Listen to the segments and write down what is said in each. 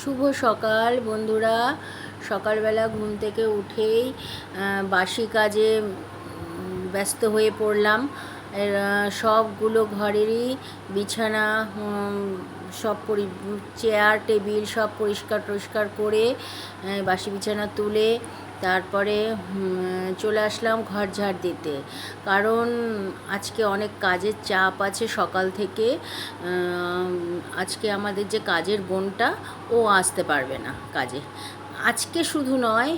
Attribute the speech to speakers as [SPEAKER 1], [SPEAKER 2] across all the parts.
[SPEAKER 1] শুভ সকাল বন্ধুরা। সকালবেলা ঘুম থেকে উঠেই বাসি কাজে ব্যস্ত হয়ে পড়লাম। সবগুলো ঘরেরই বিছানা সব পরি, চেয়ার, টেবিল সব পরিষ্কার টরিষ্কার করে বাসি বিছানা তুলে তারপরে চলে আসলাম ঘর ঝাড় দিতে। কারণ আজকে অনেক কাজের চাপ আছে সকাল থেকে আজকে আমাদের যে কাজের বোনটা, ও আসতে পারবে না কাজে। আজকে শুধু নয়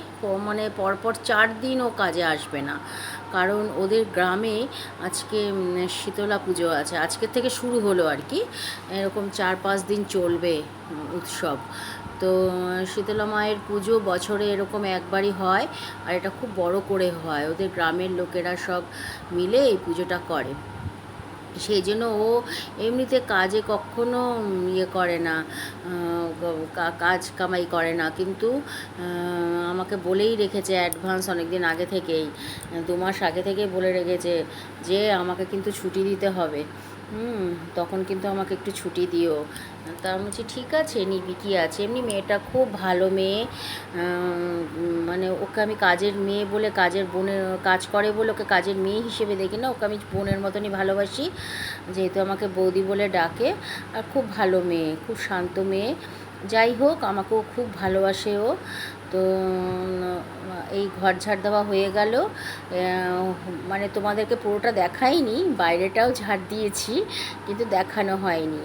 [SPEAKER 1] মানে পরপর চার দিন ও কাজে আসবে না। কারণ ওদের গ্রামে আজকে শীতলা পুজো আছে। আজকের থেকে শুরু হলো আর কি। এরকম চার পাঁচ দিন চলবে উৎসব। তো, শীতলা মায়ের পুজো বছরে এরকম একবারই হয় আর এটা খুব বড় করে হয়। ওদের গ্রামের লোকেরা সব মিলে এই পুজোটা করে। সেই জন্য ও এমনিতে কাজে কখনো ইয়ে করে না কাজ কামাই করে না। কিন্তু আমাকে বলেই রেখেছে অ্যাডভান্স অনেক দিন আগে থেকেই, দু মাস আগে থেকেই বলে রেখেছে যে, আমাকে কিন্তু ছুটি দিতে হবে। হুম, তখন কিন্তু আমাকে একটু ছুটি দিও। তা আমি বলছি, ঠিক আছে, নিবি, কি আছে? এমনি মেয়েটা খুব ভালো মেয়ে। মানে ওকে আমি কাজের মেয়ে বলে, কাজের বোনের কাজ করে বলে ওকে কাজের মেয়ে হিসেবে দেখি না। ওকে আমি বোনের মতনই ভালোবাসি, যেহেতু আমাকে বৌদি বলে ডাকে। আর খুব ভালো মেয়ে, খুব শান্ত মেয়ে। যাই হোক, আমাকেও খুব ভালোবাসে ও। তো এই ঘর ঝাড় দেওয়া হয়ে গেল। মানে তোমাদেরকে পুরোটা দেখাইনি, বাইরেটাও ঝাড় দিয়েছি, কিন্তু দেখানো হয়নি।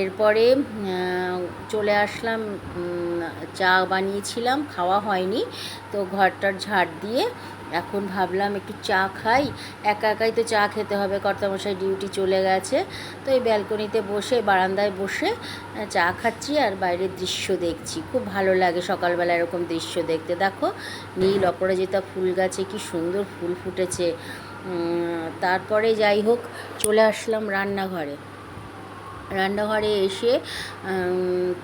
[SPEAKER 1] এরপরে চলে আসলাম চা বানিয়েছিলাম, খাওয়া হয়নি, তো ঘরটার ঝাড় দিয়ে এখন ভাবলাম একটু চা খাই। একা একাই তো চা খেতে হবে, কর্তামশাই ডিউটি চলে গেছে, তো এই ব্যালকনিতে বসে, বারান্দায় বসে চা খাচ্ছি আর বাইরের দৃশ্য দেখছি। খুব ভালো লাগে সকালবেলা এরকম দৃশ্য দেখতে। দেখো, নীল অপরাজিতা ফুল গাছে কি সুন্দর ফুল ফুটেছে। তারপরে যাই হোক চলে আসলাম রান্নাঘরে। রান্নাঘরে এসে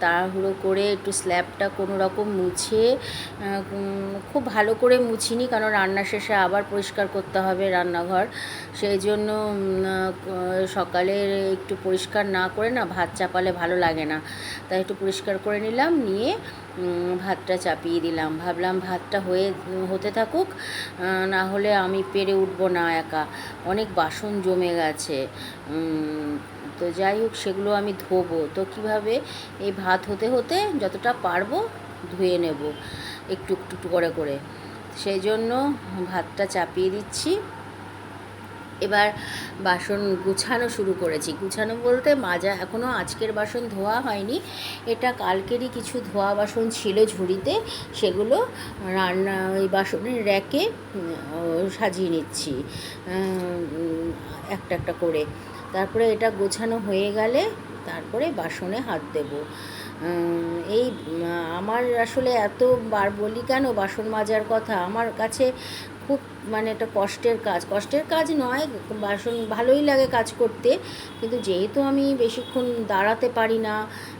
[SPEAKER 1] তাড়াহুড়ো করে একটু স্ল্যাবটা কোনো রকম মুছে খুব ভালো করে মুছিনি কারণ রান্না শেষে আবার পরিষ্কার করতে হবে রান্নাঘর। সেই জন্য সকালে একটু পরিষ্কার না করে না ভাত চাপালে ভালো লাগে না। তাই একটু পরিষ্কার করে নিলাম, নিয়ে ভাতটা চাপিয়ে দিলাম। ভাবলাম ভাতটা হয়ে, হতে থাকুক না হলে আমি পেরে উঠবো না একা। অনেক বাসন জমে গেছে তো যাই হোক, সেগুলো আমি ধোবো। তো কীভাবে? এই ভাত হতে হতে যতটা পারব ধুয়ে নেব একটু একটু করে করে। সেই জন্য ভাতটা চাপিয়ে দিচ্ছি। এবার বাসন গুছানো শুরু করেছি। গুছানো বলতে মাজা এখনও আজকের বাসন ধোয়া হয়নি। এটা কালকেরই কিছু ধোয়া বাসন ছিল ঝুড়িতে। সেগুলো রান্না ওই বাসনের র্যাকে সাজিয়ে নিচ্ছি। একটা একটা করে। তারপরে এটা গোছানো হয়ে গেলে তারপরে বাসনে হাত দেব। এই আমার আসলে এত বার বলি কেন বাসন মাজার কথা? আমার কাছে খুব মানে একটা কষ্টের কাজ। কষ্টের কাজ নয়, বাসন ভালোই লাগে কাজ করতে, কিন্তু যেহেতু আমি বেশিক্ষণ দাঁড়াতে পারি না,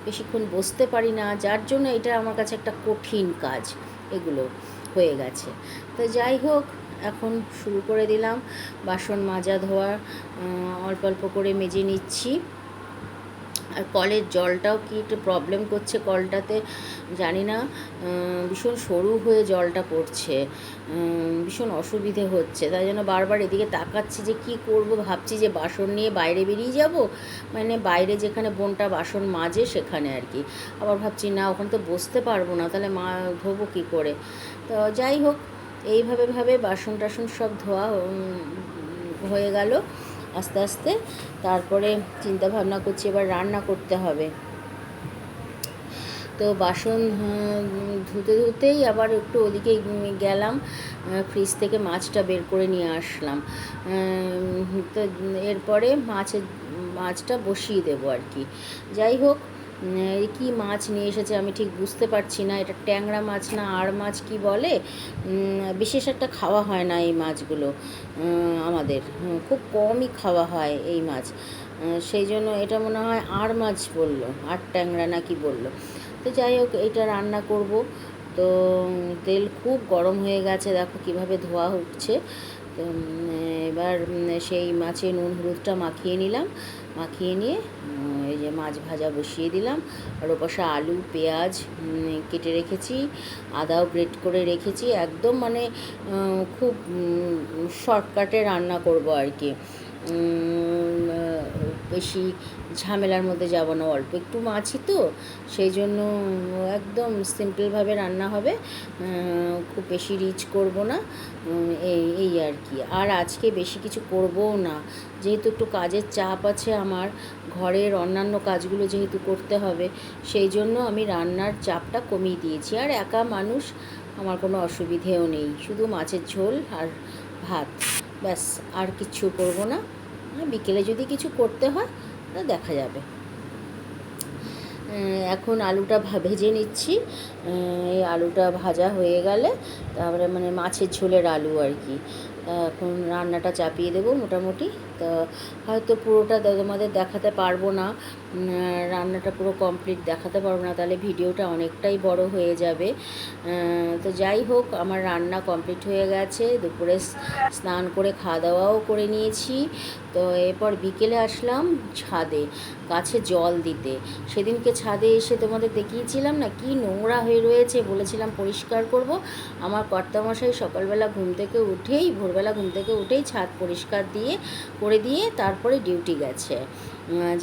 [SPEAKER 1] বেশিক্ষণ বসতে পারি না, যার জন্য এটা আমার কাছে একটা কঠিন কাজ, এগুলো হয়ে গেছে। তো যাই হোক এখন শুরু করে দিলাম। বাসন মাজা, ধোয়া অল্প অল্প করে মেজে নিচ্ছি। আর কলের জলটাও কি একটু প্রবলেম করছে কলটাতে জানি না। ভীষণ সরু হয়ে জলটা পড়ছে। ভীষণ অসুবিধে হচ্ছে। তাই জন্য বারবার এদিকে তাকাচ্ছি যে কি করব? ভাবছি যে বাসন নিয়ে বাইরে বেরিয়ে যাব? মানে বাইরে যেখানে বোনটা বাসন মাজে সেখানে আর কি। আবার ভাবছি, না, ওখানে তো বসতে পারব না। তাহলে মা, ধোবো কী করে? তো যাই হোক এইভাবে ভাবে বাসন টাসন সব ধোয়া হয়ে গেল আস্তে আস্তে। তারপরে চিন্তা ভাবনা করছি এবার রান্না করতে হবে। তো বাসন ধুতে ধুতেই আবার একটু ওদিকে গেলাম ফ্রিজ থেকে মাছটা বের করে নিয়ে আসলাম। তো এরপরে মাছের, মাছটা বসিয়ে দেবো আর কি। যাই হোক কী মাছ নিয়ে এসেছে আমি ঠিক বুঝতে পারছি না। এটা ট্যাংরা মাছ না আর মাছ কি বলে? বিশেষ একটা খাওয়া হয় না এই মাছগুলো আমাদের। খুব কমই খাওয়া হয় এই মাছ। সেই জন্য এটা মনে হয় আর মাছ বলল আর ট্যাংরা না কি বলল। তো যাই হোক, এটা রান্না করব। তো তেল খুব গরম হয়ে গেছে, দেখো কীভাবে ধোয়া উঠছে তো এবার সেই মাছে নুন হলুদটা মাখিয়ে নিলাম। মাখিয়ে নিয়ে যে মাছ ভাজা বসিয়ে দিলাম। আর ওপাশে আলু, পেঁয়াজ কেটে রেখেছি। আদাও গ্রেট করে রেখেছি। একদম মানে খুব শর্টকাটে রান্না করব আর কি। বেশি ঝামেলার মধ্যে যাব না, অল্প একটু মাছই তো, সেই জন্য একদম সিম্পলভাবে রান্না হবে খুব বেশি রিচ করব না এই এই আর কি। আর আজকে বেশি কিছু করবও না, যেহেতু একটু কাজের চাপ আছে আমার, ঘরের অন্যান্য কাজগুলো যেহেতু করতে হবে, সেই জন্য আমি রান্নার চাপটা কমিয়ে দিয়েছি। আর একা মানুষ, আমার কোনো অসুবিধেও নেই, শুধু মাছের ঝোল আর ভাত, ব্যাস, আর কিচ্ছু করব না। আর বিকেলে যদি কিছু করতে হয় তা দেখা যাবে। এখন আলুটা ভেজে নিচ্ছি। এই আলুটা ভাজা হয়ে গেলে তারপরে মানে মাছের ঝোলের আলু আর কি। এখন রান্নাটা চাপিয়ে দেবো মোটামুটি। তো হয়তো পুরোটা তোমাদের দেখাতে পারব না। রান্নাটা পুরো কমপ্লিট দেখাতে পারব না, তাহলে ভিডিওটা অনেকটাই বড় হয়ে যাবে। তো যাই হোক, আমার রান্না কমপ্লিট হয়ে গেছে। দুপুরে স্নান করে খাওয়া দাওয়াও করে নিয়েছি। তো এরপর বিকেলে আসলাম ছাদে, গাছে জল দিতে। সেদিনকে ছাদে এসে তোমাদের দেখিয়েছিলাম না কি নোংরা হয়ে রয়েছে বলেছিলাম পরিষ্কার করব। আমার কর্তামশাই সকালবেলা ঘুম থেকে উঠেই, ভোরবেলা ঘুম থেকে উঠেই ছাদ পরিষ্কার দিয়ে, করে দিয়ে তারপরে ডিউটি গেছে।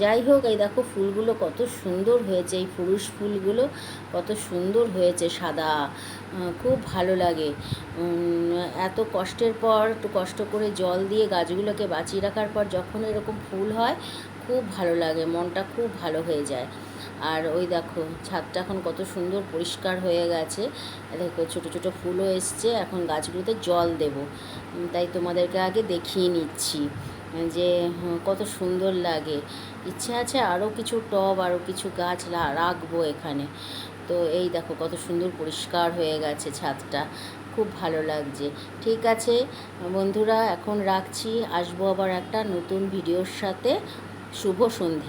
[SPEAKER 1] যাই হোক, এই দেখো ফুলগুলো কত সুন্দর হয়েছে, এই পুরুষ ফুলগুলো কত সুন্দর হয়েছে সাদা। খুব ভালো লাগে। এত কষ্টের পর, একটু কষ্ট করে জল দিয়ে গাছগুলোকে বাঁচিয়ে রাখার পর যখন এরকম ফুল হয়, খুব ভালো লাগে, মনটা খুব ভালো হয়ে যায়। আর ওই দেখো, ছাদটা এখন কত সুন্দর পরিষ্কার হয়ে গেছে। দেখো, ছোটো ছোটো ফুলও এসছে, এখন গাছগুলোতে জল দেব। তাই তোমাদেরকে আগে দেখিয়ে নিচ্ছি। যে কত সুন্দর লাগে। ইচ্ছে আছে আরও কিছু টব আরও কিছু গাছ রাখব এখানে। তো এই দেখো কত সুন্দর পরিষ্কার হয়ে গেছে ছাদটা। খুব ভালো লাগছে। ঠিক আছে, বন্ধুরা, এখন রাখছি। আসব আবার একটা নতুন ভিডিওর সাথে। শুভ সন্ধে